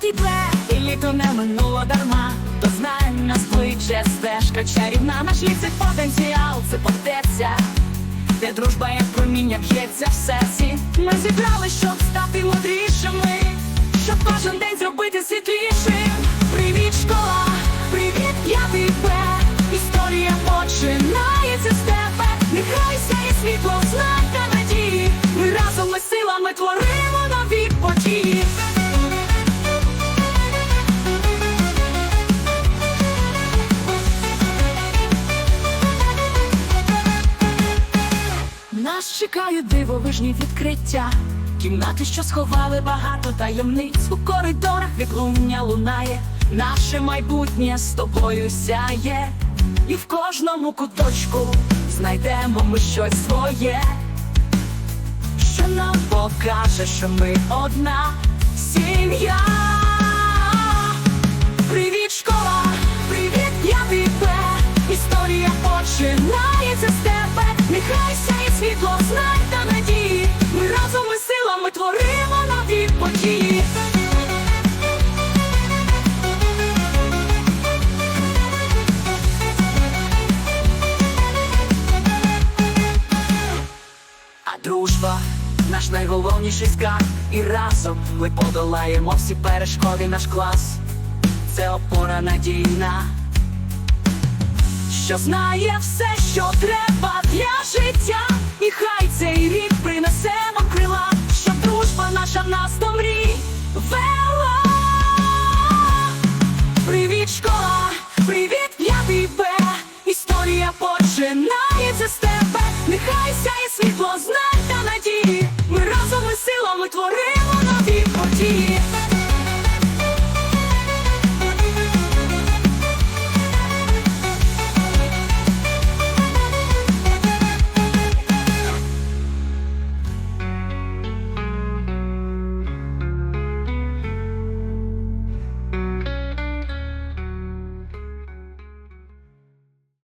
ти і літо не минуло дарма, то знай нас кличе стежка чарівна, наш ліс це потенціал, це потеця, де дружба, як проміння б'ється в серці. Ми зібрали, щоб стати мудрішими, щоб кожен день зробити світлішим. Чекають дивовижні відкриття. Кімнати, що сховали багато таємниць у коридорах відлуння лунає. Наше майбутнє з тобою сяє, і в кожному куточку знайдемо ми щось своє, що нам покаже, що ми одна сім'я. Привіт, школа, привіт, я тебе. Історія починається з тебе. Нехай події. А дружба наш найголовніший скарб. І разом ми подолаємо всі перешкоди наш клас. Це опора надійна, що знає все, що треба для життя. І хай цей рік